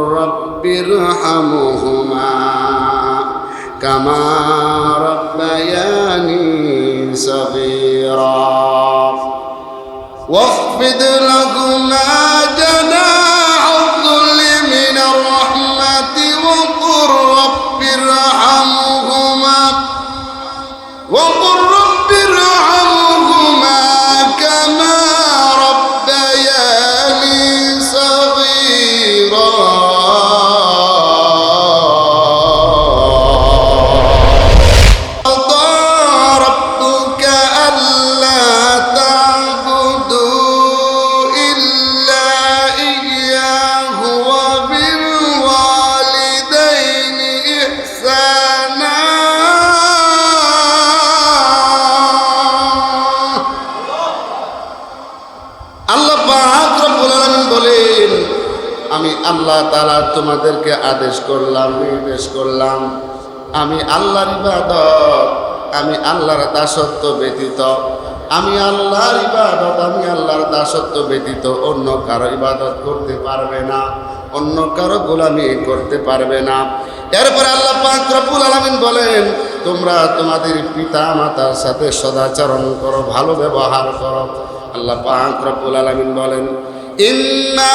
رب ارحمهما كما ربياني صغيرا واخفض لهما আল্লাহ তালা তোমাদেরকে আদেশ করলাম, নির্দেশ করলাম। আমি আল্লাহর ইবাদত, আমি আল্লাহর দাসত্ব ব্যতীত। আমি আল্লাহর ইবাদত, আমি আল্লাহর দাসত্ব ব্যতীত অন্য কারও ইবাদত করতে পারবে না, অন্য কারও গোলামি করতে পারবে না। এরপরে আল্লাহ পাক রব্বুল আলামিন বলেন, তোমরা তোমাদের পিতা মাতার সাথে সদাচরণ করো, ভালো ব্যবহার করো। আল্লাহ পাক রব্বুল আলামিন বলেন, ইন্না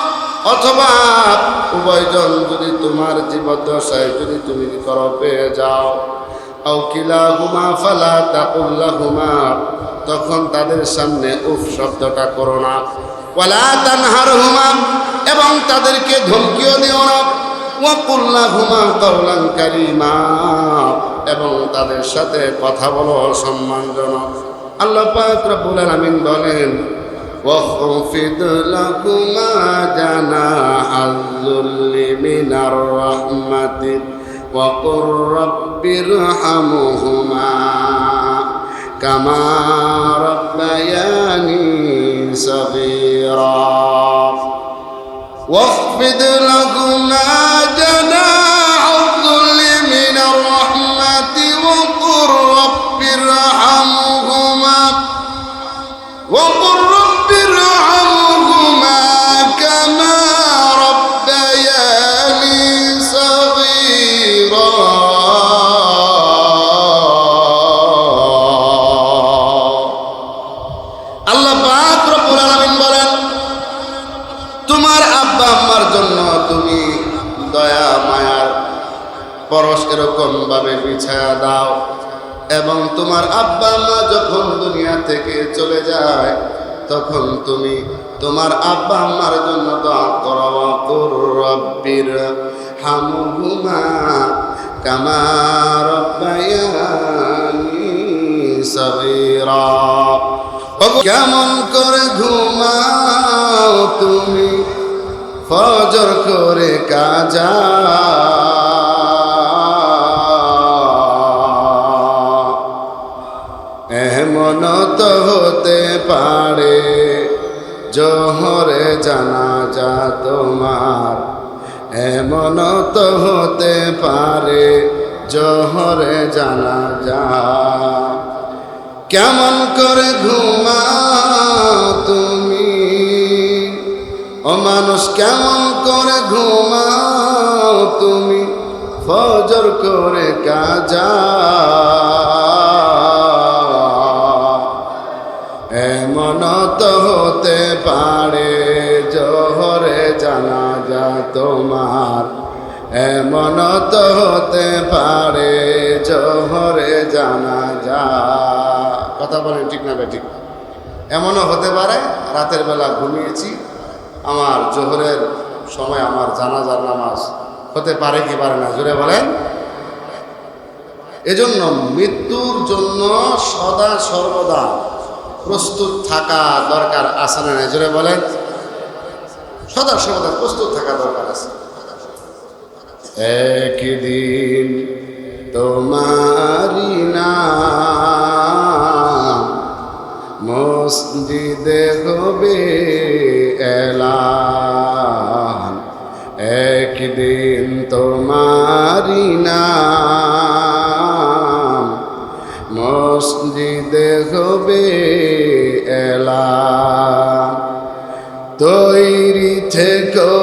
অথবা উভয়জন যদি তোমার জীবদ্দশায় যদি তুমি করো পেয়ে যাও, আও কিলাহুমা ফালা তাকুল্লাহুমা, তখন তাদের সামনে উফ শব্দটা করো না। ওয়ালা তানহারহুমা, এবং তাদেরকে ধমকিও দিও না। ওয়াকুল্লাহুমা কাওলান কারীমা, এবং তাদের সাথে কথা বলো সম্মানজনক। আল্লাহ পাক রব্বুল আলামিন বলেন واخفض لهما جناح الذل من الرحمة وقل رب ارحمهما كما ربياني صغيرا واخفض لهما جناح পরশ এরকম ভাবে বিছায়া দাও। এবং তোমার আব্বা মা যখন দুনিয়া থেকে চলে যায়, তখন তুমি তোমার আব্বা আম্মার জন্য দোয়া করো রব্বির হামহুমা কামা রব্বায়ানি সগীরা। কেমন করে ঘুমাও তুমি? ফজর করে কাজা। পারে। জহরে জানা যা তোমার এমন তো হতে পারে, জহরে জানা যা কেমন করে ঘুমা তুমি? ও মানুষ, কেমন করে ঘুমাও তুমি? ফজর করে কাজা। এমন তো হতে পারে, জহরে জানা যা। কথা বলেন ঠিক না ঠিক এমনও হতে পারে, রাতের বেলা ঘুমিয়েছি, আমার জোহরের সময় আমার জানাজার নামাজ হতে পারে কি পারে না জুড়ে বলেন। এজন্য মৃত্যুর জন্য সদা সর্বদা প্রস্তুত থাকা দরকার আছে না? জোরে বলেন। সদা সর্বদা প্রস্তুত থাকা দরকার আছে। একদিন তোমারি নাম মসজিদে হবে এলান। একদিন তোমারি নাম মসজিদে হবে এলান। তৈরি থেকো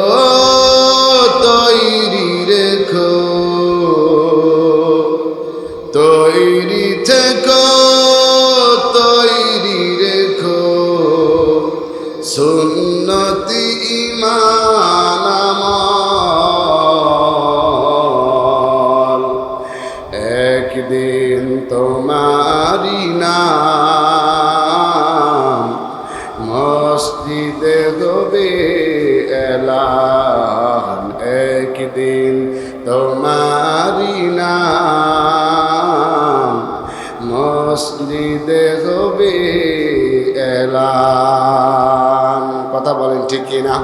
ঠিক কিনা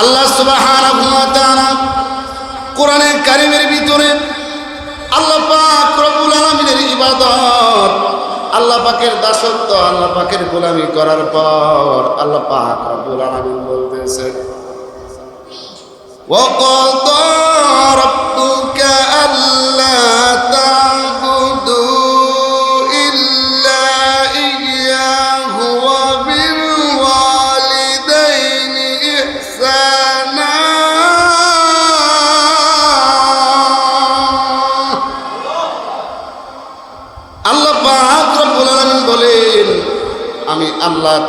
আল্লাহ সুবহানাহু ওয়া তাআলা কোরআনের কারিমের ভিতরে আল্লাহ পাক রব্বুল আলামিনের ইবাদত আল্লাহ পাকের দাসত্ব আল্লাহ পাকের গোলামি করার পর আল্লাহ পাক রব্বুল আলামিন বলতেছেন وقضى ربك ألا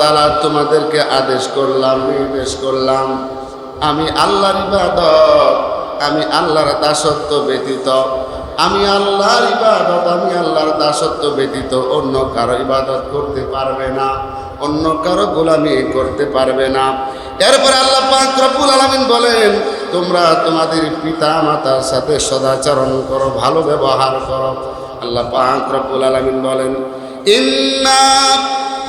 তাআলা তোমাদেরকে আদেশ করলাম, নির্দেশ করলাম। আমি আল্লাহর ইবাদত, আমি আল্লাহর দাসত্ব ব্যতীত। আমি আল্লাহর ইবাদত, আমি আল্লাহর দাসত্ব ব্যতীত অন্য কারও ইবাদত করতে পারবে না, অন্য কারও গোলামি করতে পারবে না। এরপরে আল্লাহ পাক রব্বুল আলামিন বলেন, তোমরা তোমাদের পিতা মাতার সাথে সদাচরণ করো, ভালো ব্যবহার করো। আল্লাহ পাক রব্বুল আলামিন বলেন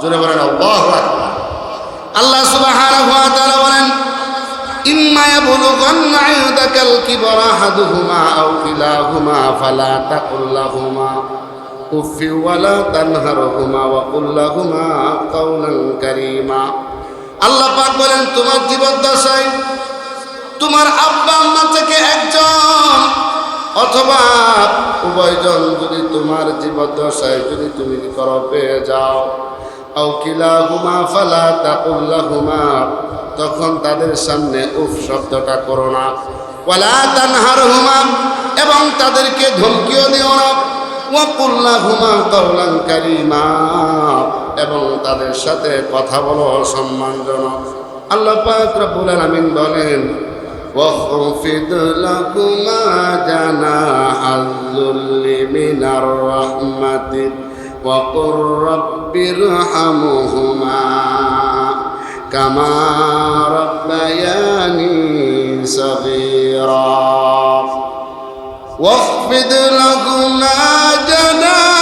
জোরে বলেন, আল্লাহু আল্লাহ সুবহানাহু ওয়া তাআলা বলেন, ইম্মা ইয়াবলুগান্না ইনদাকাল কিবরা আহাদুহুমা আও কিলাহুমা ফালা তাকুল লাহুমা উফি ওয়ালা তানহারহুমা ওয়া কুল লাহুমা কাওলান কারীমা। আল্লাহ বলেন, তোমার জীবদ্দশায় তোমার আব্বা আম্মা থেকে একজন অথবা উভয়জন যদি তোমার জীবদ্দশায় যদি তুমি করো পেয়ে যাও, আও কিলা হুমা ফালা তাকুল্লা হুমা তখন তাদের সামনে উফ শব্দটা করো না। তানহার হুমা এবং তাদেরকে ধমকিও দিও না। ওয়াকুল্লা হুমা কাউলান কারিমা, এবং তাদের সাথে কথা বলো সম্মানজনক। আল্লাহ পাক রব্বুল আলামিন বলেন واخفض لكما جناح الذل من الرحمة. وقل رب ارحمهما كما ربياني صغيرا. واخفض لهما جناح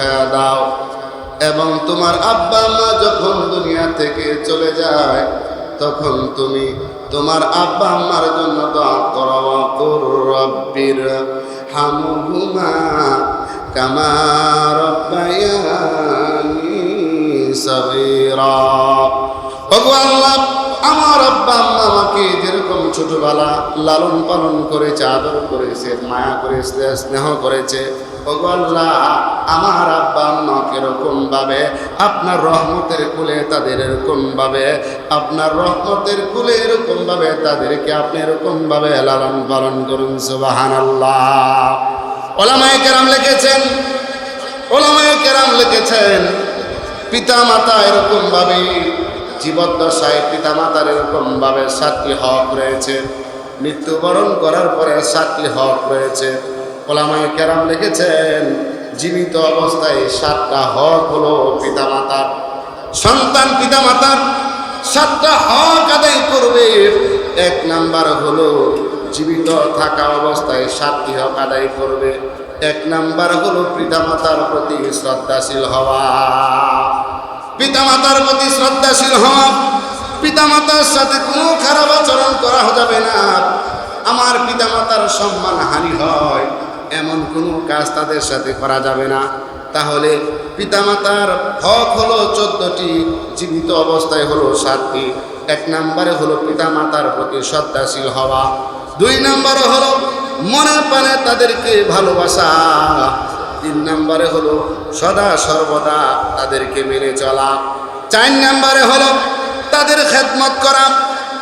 বিছায়া দাও। এবং তোমার আব্বা মা যখন দুনিয়া থেকে চলে যায়, তখন তুমি তোমার আব্বা আম্মার জন্য দোয়া করো রব্বির হামহুমা কামা রব্বায়ানি সগীরা। আল্লাহ, আমার আব্বা আম্মা আমাকে যেরকম ছোটবেলা লালন পালন করেছে, আদর করেছে, মায়া করেছে, স্নেহ করেছে ওগো আমার আব্বা আম্মা এরকম ভাবে আপনার রহমতের কুলে তাদের এরকম ভাবে, আপনার রহমতের কুলে এরকম ভাবে তাদেরকে আপনি এরকম ভাবে লালন পালন করুন সুবাহান আল্লাহ ওলামায় কেরাম লিখেছেন, ওলামায় কেরাম লিখেছেন পিতা মাতা এরকম ভাবে, জীবদ্দশায় পিতা মাতার এরকম ভাবে সাতটি হক রয়েছে, মৃত্যুবরণ করার পরে সাতটি হক রয়েছে ওলামায় কেরাম লিখেছেন, জীবিত অবস্থায় সাতটা হক হলো পিতা মাতার সন্তান পিতা মাতার সাতটা হক আদায় করবে। এক নাম্বার হলো জীবিত থাকা অবস্থায় সাতটি হক আদায় করবে। এক নাম্বার হলো পিতামাতার প্রতি শ্রদ্ধাশীল হওয়া। পিতামাতার প্রতি শ্রদ্ধাশীল হওয়া, পিতামাতার সাথে কোনো খারাপ আচরণ করা যাবে না। আমার পিতামাতার সম্মান হানি হয়। এমন কোনো কাজ তাদের সাথে করা যাবে না। তাহলে পিতামাতার হক হলো চোদ্দটি জীবিত অবস্থায় হলো সাতটি। এক নম্বরে হলো পিতামাতার প্রতি শ্রদ্ধাশীল হওয়া। দুই নম্বরে হলো মনে প্রাণে তাদেরকে ভালোবাসা। তিন নম্বরে হলো সদা সর্বদা তাদেরকে মেনে চলা। চার নম্বরে হলো তাদের খেদমত করা।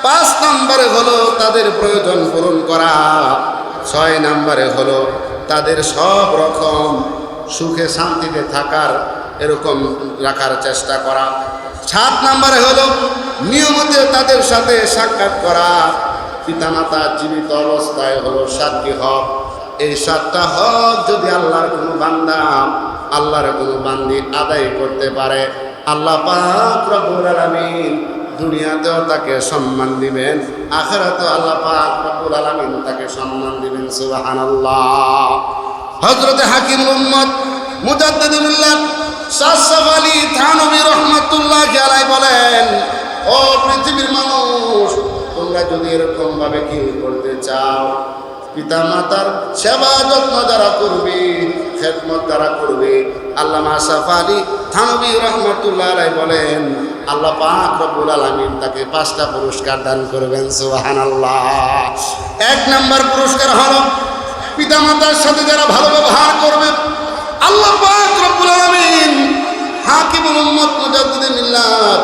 পাঁচ নম্বরে হলো তাদের প্রয়োজন পূরণ করা। ছয় নম্বরে হলো তাদের সব রকম সুখে শান্তিতে থাকার এরকম রাখার চেষ্টা করা। সাত নম্বরে হলো নিয়মিত তাদের সাথে সাক্ষাৎ করা। পিতামাতা জীবিত অবস্থায় হলো সাতটি হক। এই সাতটা হক যদি আল্লাহর কোনো বান্দা, আল্লাহর কোনো বান্দি আদায় করতে পারে, আল্লাহ পাক রব্বুল আলামিন দুনিয়াতেও তাকে সম্মান দিবেন, আখেরাতেও আল্লাহ পাক রব্বুল আলামিন তাকে সম্মান দিবেন, সুবহানাল্লাহ। হযরতে হাকিম উম্মত মুজাদ্দিদুল্লাহ সাসাফ আলী থানবী রহমাতুল্লাহ আলাই বলেন, ও পৃথিবীর মানুষ, তোমরা যদি এরকম ভাবে কি করতে চাও পিতা মাতার সেবা যত্ন যারা করবে, খেদমত যারা করবে আল্লাহ আসাফ আলী থানবী রহমতুল্লাহ আলাই বলেন আল্লাহ পাক রব্বুল আলমিন তাকে পাঁচটা পুরস্কার দান করবেন সুবাহান আল্লাহ এক নম্বর পুরস্কার হলো পিতা মাতার সাথে যারা ভালো ব্যবহার করবে, আল্লাহ পাক রব্বুল আলামিন হাকিমুল উম্মত মুজাদ্দিদে মিল্লাত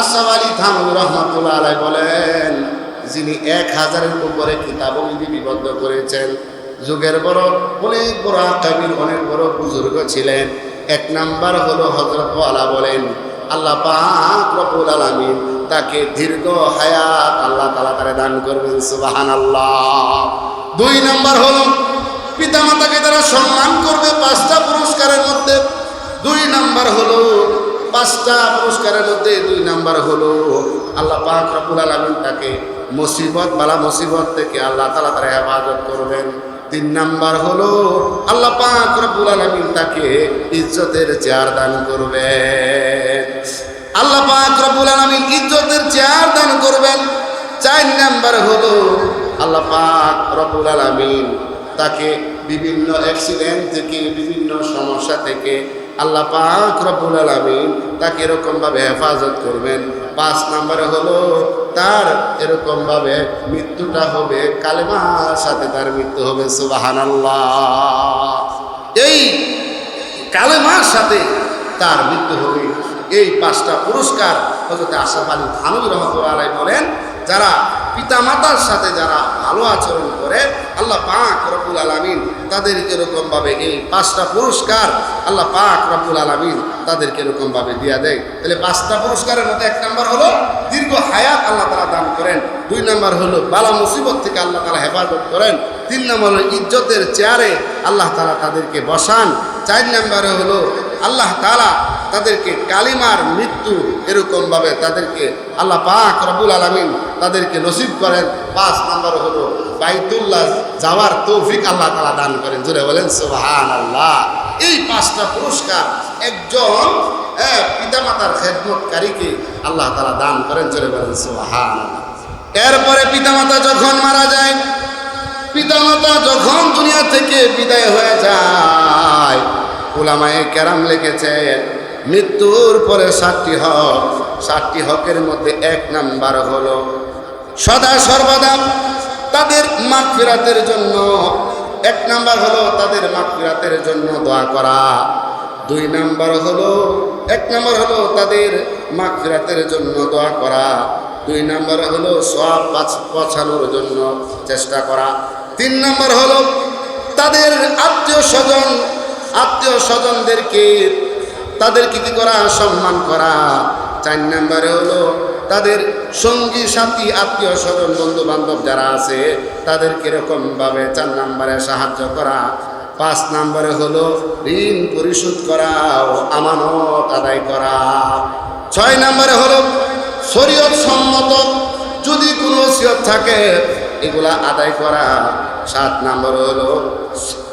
আশরাফ আলী থানবী রহমাতুল্লাহ আলাইহি বলেন, যিনি এক হাজারের উপরে কিতাব লিপিবদ্ধ করেছেন, যুগের বড়, অনেক বড় আকাবির, অনেক বড় বুজুর্গ ছিলেন। এক নাম্বার হলো হজরত আলা বলেন আল্লাহ পাক রব্বুল আলামিন তাকে দীর্ঘ হায়াত আল্লাহ তালা তারে দান করবেন সুবাহান আল্লাহ দুই নাম্বার হলো, পিতামাতাকে তারা সম্মান করবে পাঁচটা পুরস্কারের মধ্যে। দুই নাম্বার হলো, পাঁচটা পুরস্কারের মধ্যে দুই নাম্বার হলো, আল্লাহ পাক রব্বুল আলামিন তাকে মুসিবত বালা মুসিবত থেকে আল্লাহ তালা তারা হেফাজত করবেন। তিন নাম্বার হলো, আল্লাহ পাক রব্বুল আলামিন তাকে ইজ্জতের চেয়ার দান করবে আল্লাহ পাক রব্বুল আলামিন ইজ্জতের চেয়ার দান করবেন। চার নাম্বার হলো, আল্লাহ পাক রব্বুল আলামিন তাকে বিভিন্ন অ্যাক্সিডেন্ট থেকে, বিভিন্ন সমস্যা থেকে আল্লাহ পাক রব্বুল আলামিন তাকে এরকমভাবে হেফাজত করবেন। পাঁচ নাম্বারে হলো তার এরকমভাবে মৃত্যুটা হবে, কালেমার সাথে তার মৃত্যু হবে সুবাহান এই কালেমার সাথে তার মৃত্যু হবে। এই পাঁচটা পুরস্কার হজরত আশরাফ আলী থানবী রহমতুল্লাহ বলেন যারা পিতা মাতার সাথে যারা ভালো আচরণ করে, আল্লাহ পাক রব্বুল আলমিন তাদেরকে এরকমভাবে এই পাঁচটা পুরস্কার আল্লাহ পাক রব্বুল আলমিন তাদেরকে এরকমভাবে দিয়া দেয়। তাহলে পাঁচটা পুরস্কারের মধ্যে এক নম্বর হলো দীর্ঘ হায়াত আল্লাহ তারা দান করেন। দুই নম্বর হলো বালা মুসিবত থেকে আল্লাহ তারা হেফাজত করেন। তিন নম্বর হলো ইজ্জতের চেয়ারে আল্লাহ তারা তাদেরকে বসান। চার নম্বরে হলো আল্লাহ তালা তাদেরকে কালিমার মৃত্যু এরকমভাবে তাদেরকে আল্লাহ পাক রবুল আলমিন তাদেরকে নসিব করেন। পাঁচ নাম্বার হলো বাইতুল্লাহ যাওয়ার তৌফিক আল্লাহ তালা দান করেন। জুড়ে বলেন সুবাহান আল্লাহ এই পাঁচটা পুরস্কার একজন পিতামাতার খেদমতকারীকে আল্লাহ তালা দান করেন। জোরে বলেন সোহান এরপরে পিতামাতা যখন মারা যায়, পিতামাতা যখন দুনিয়া থেকে বিদায় হয়ে যায় ওলামায়ে কেরাম লিখেছেন মৃত্যুর পরে সাতটি হক। সাতটি হকের মধ্যে এক নাম্বার হলো, সদা সর্বদা তাদের মাগফিরাতের জন্য। এক নাম্বার হলো তাদের মাগফিরাতের জন্য দোয়া করা। দুই নাম্বার হলো, এক নাম্বার হলো তাদের মাগফিরাতের জন্য দোয়া করা। দুই নাম্বার হলো সব পছানোর জন্য চেষ্টা করা। তিন নাম্বার হলো তাদের আত্মীয় স্বজন, আত্মীয় স্বজনদেরকে তাদেরকে কি করা? সম্মান করা। চার নাম্বারে হলো, তাদের সঙ্গী, সাথী, আত্মীয় স্বজন বন্ধু বান্ধব যারা আছে, তাদেরকে এরকমভাবে চার নাম্বারে সাহায্য করা। পাঁচ নাম্বারে হলো, ঋণ পরিশোধ করা ও আমানত আদায় করা। ছয় নাম্বারে হলো, শরীয়ত সম্মত যদি কোনো ওসিয়ত থাকে, এগুলা আদায় করা। সাত নাম্বার হলো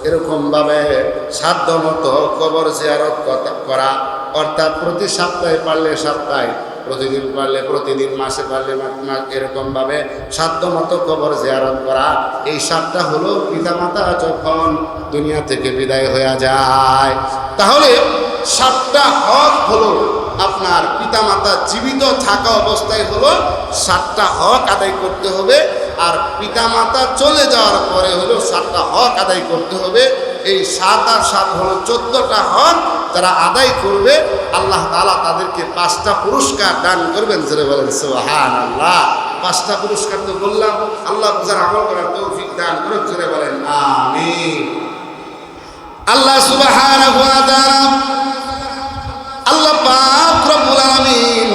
এরকমভাবে সাধ্য মতো কবর জিয়ারত করা, অর্থাৎ প্রতি সপ্তাহে পারলে সপ্তাহে, প্রতিদিন পারলে প্রতিদিন, মাসে পারলে মা- মা- এরকমভাবে সাধ্য মতো কবর জিয়ারত করা, এই সাতটা হলো পিতামাতা যখন দুনিয়া থেকে বিদায় হয়ে যায়। তাহলে সাতটা হক হলো আপনার পিতামাতা জীবিত থাকা অবস্থায় হলো সাতটা হক আদায় করতে হবে। আর পিতামাতা চলে যাওয়ার পরে হলো সাতটা হক আদায় করতে হবে। এই সাত আর সাত হলো চোদ্দটা হক যারা আদায় করবে, আল্লাহ তালা তাদেরকে পাঁচটা পুরস্কার দান করবেন। জোরে বলেন সোহান আল্লাহ পাঁচটা পুরস্কার তো বললাম, আল্লাহ যারা আমল করার তৌফিক দান করুন জোরে বলেন, আমিন। আল্লাহ তাআলা আল্লাহ পাক রব্বুল আলামিন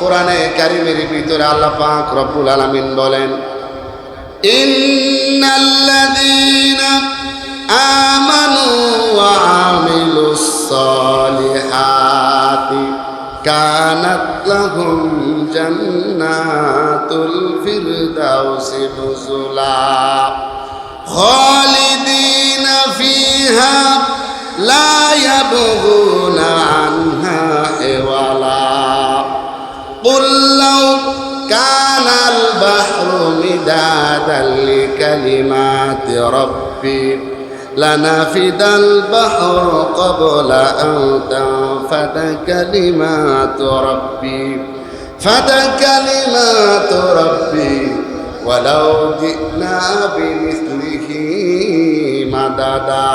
কোরআনে কারিমের ভিতরে আল্লাহ পাক রব্বুল আলামিন বলেন إن الذين آمنوا وعملوا الصالحات كانت لهم جنات الفردوس نزلا خالدين فيها لا يبغون عنها حولا قل لو كان البحر مدادا لكلمات ربي لنفد البحر قبل أن تنفد كلمات ربي فد كلمات ربي ولو جئنا بمثله مددا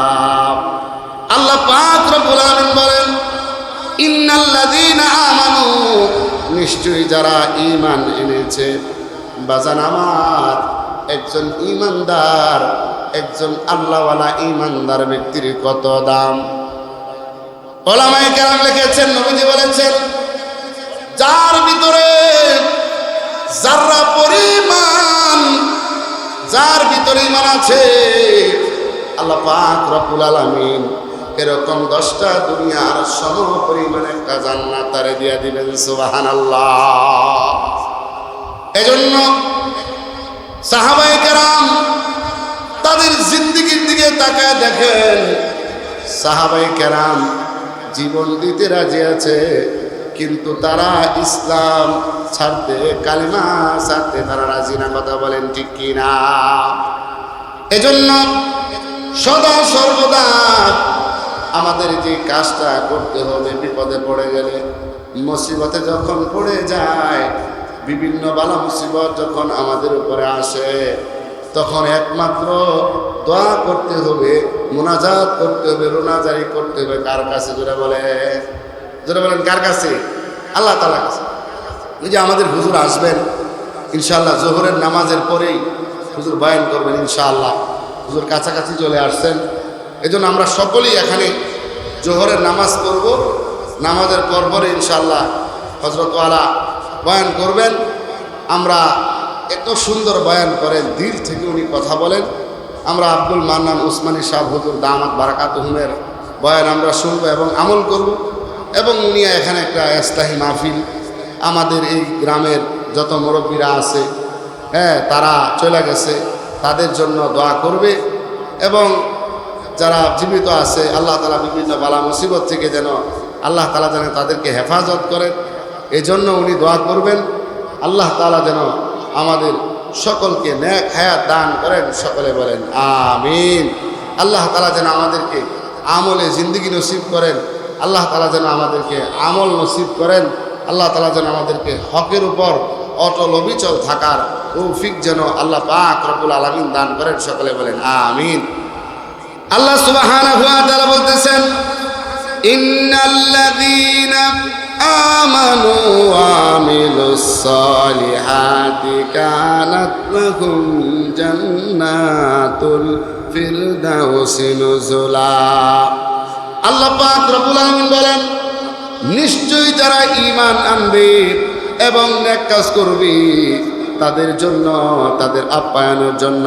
আল্লাহ পাক রব্বুল আলামিন বলেন ইন্নাল্লাযীনা আমানু নিশ্চয়ই যারা ঈমান এনেছে বাজান আমার, একজন ইমানদার একজন আল্লাহওয়ালা ইমানদার ব্যক্তির কত দাম? ওলামায়ে কেরাম লিখেছেন, নবীজি বলেছেন, যার ভিতরে যারা পরিমাণ, যার ভিতরে ইমান আছে, আল্লাহ পাক রব্বুল আলামিন এরকম দশটা দুনিয়ার সম পরিমাণ একটা জান্নাত তারে দিয়া দিবেন, সুবহানাল্লাহ। এজন্য কেরাম তাদের জিন্দিগির দিকে তাকায় দেখেন সাহাবাই কেরাম জীবন দিতে রাজি আছে, কিন্তু তারা ইসলাম ছাড়তে, কালিমা ছাড়তে তারা রাজি না, কথা বলেন ঠিক কি না এজন্য সদা সর্বদা আমাদের যে কাজটা করতে হবে, বিপদে পড়ে গেলে, মুসিবতে যখন পড়ে যায় বিভিন্ন বালা মুসিবত যখন আমাদের উপরে আসে, তখন একমাত্র দোয়া করতে হবে, মোনাজাত করতে হবে, রোনাজারি করতে হবে, কার কাছে? জোরে বলে, জোরে বলেন, কার কাছে? আল্লাহ তালা কাছে। ওই যে আমাদের হুজুর আসবেন ইনশাল্লাহ জোহরের নামাজের পরেই হুজুর বয়ান করবেন, ইনশাআল্লাহ। হুজুর কাছাকাছি চলে আসছেন। এজন্য আমরা সকলেই এখানে জোহরের নামাজ পড়ব। নামাজের পর পরে ইনশাআল্লাহ হজরতওয়ালা বয়ান করবেন। আমরা এত সুন্দর বয়ান করেন, দিল থেকে উনি কথা বলেন। আমরা আব্দুল মান্নান উসমানী শাহ হুজুর দামাত বারাকাত হুমের বয়ান আমরা শুনব এবং আমল করব। এবং নিয়ে এখানে একটা ইসলাহী মাহফিল, আমাদের এই গ্রামের যত মুরব্বীরা আছে হ্যাঁ তারা চলে গেছে, তাদের জন্য দোয়া করবে। এবং যারা জীবিত আছে, আল্লাহ তালা বিভিন্ন বালা মুসিবত থেকে যেন আল্লাহ তালা যেন তাদেরকে হেফাজত করেন। এই জন্য উনি দোয়া করবেন। আল্লাহ তালা যেন আমাদের সকলকে ন্যাক হায়াত দান করেন, সকলে বলেন, আমিন। আল্লাহ তালা যেন আমাদেরকে আমলে জিন্দগি নসিব করেন, আল্লাহ তালা যেন আমাদেরকে আমল নসিব করেন, আল্লাহ তালা যেন আমাদেরকে হকের উপর অটল অবিচল থাকার তৌফিক যেন আল্লাহ পাক রব্বুল আলমিন দান করেন, সকলে বলেন, আমিন। আল্লাহ তাআলা বলতেছেন, ইন্নাল্লাযীনা আল্লাহ বলেন, নিশ্চয়ই যারা ঈমান আনবে এবং নেক কাজ করবে, তাদের জন্য, তাদের আপ্যায়নের জন্য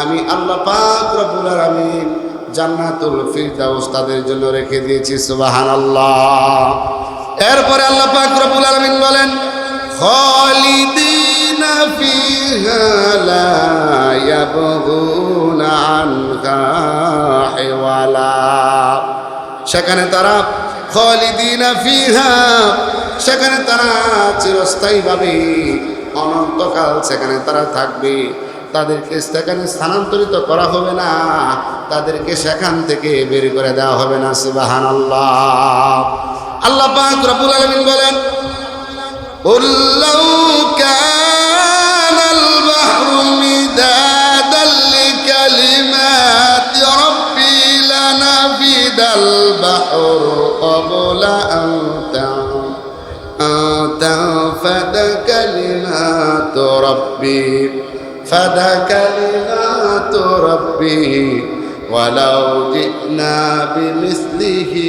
আমি আল্লাহ পাক আলামিন জান্নাতুল ফিরদাউস তাদের জন্য রেখে দিয়েছি, সুবহানাল্লাহ। এরপরে আল্লাহ পাক আলামিন বলেন ফিহা সেখানে তারা খালিদিনা সেখানে তারা চিরস্থায়ীভাবে অনন্তকাল সেখানে তারা থাকবে। তাদেরকে সেখানে স্থানান্তরিত করা হবে না, তাদেরকে সেখান থেকে বের করে দেওয়া হবে না সুবাহান আল্লাহ আল্লাহ পাক রব্বুল আলামিন বলেন قل لو كان البحر مدادا لكلمات ربي لنفد البحر قبل أن تن- أن تنفد كلمات ربي فد كلمات ربي ওয়ালাউ জিনা বিমিসলিহি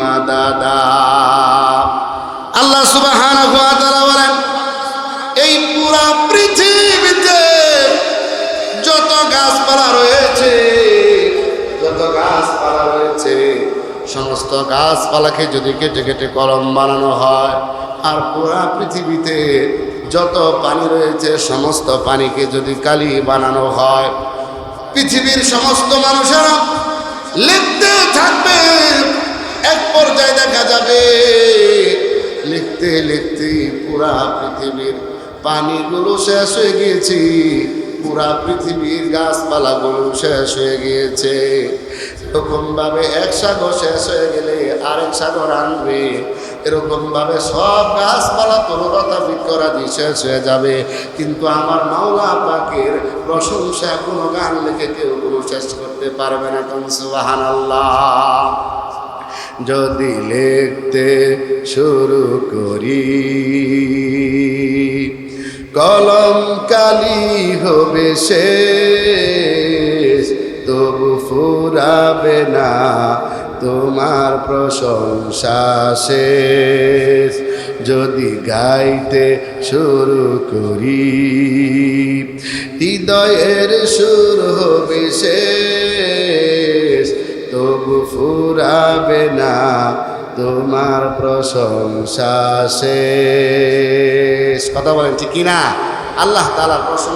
মাদাদা আল্লাহ সুবহানাহু ওয়া তাআলা বলেন, এই পুরো পৃথিবীতে যত গাছপালা রয়েছে, যত গাছপালা রয়েছে, সমস্ত গাছপালাকে যদি কেটে কেটে কলম বানানো হয়, আর পুরা পৃথিবীতে যত পানি রয়েছে, সমস্ত পানিকে যদি কালি বানানো হয় পৃথিবীর সমস্ত মানুষেরা লিখতে থাকবে। এক পর্যায়ে দেখা যাবে, লিখতে লিখতে পুরা পৃথিবীর পানিগুলো শেষ হয়ে গিয়েছে, পুরা পৃথিবীর গাছপালাগুলো শেষ হয়ে গিয়েছে। এরকম ভাবে এক সাগর শেষ হয়ে গেলে আরেক সাগর আনবে এরকম ভাবে সব গাছপালা তরুলতা বৃক্ষরাজি শেষ হয়ে যাবে। কিন্তু আমার মাওলা পাকের প্রশংসা কোনো গান লিখে কেউ শেষ করতে পারবে না। কোন সুবাহান আল্লাহ যদি লিখতে শুরু করি, কলম কালি হবে শেষ, তবু ফুরাবে না। তোমার প্রশংসা শেষ। যদি গাইতে শুরু করি, হৃদয়ের সুর হবে শেষ। তবু ফুরাবে না তোমার প্রশংসা শেষ। কথা বলেন ঠিক কিনা? আল্লাহ তালার প্রশংসা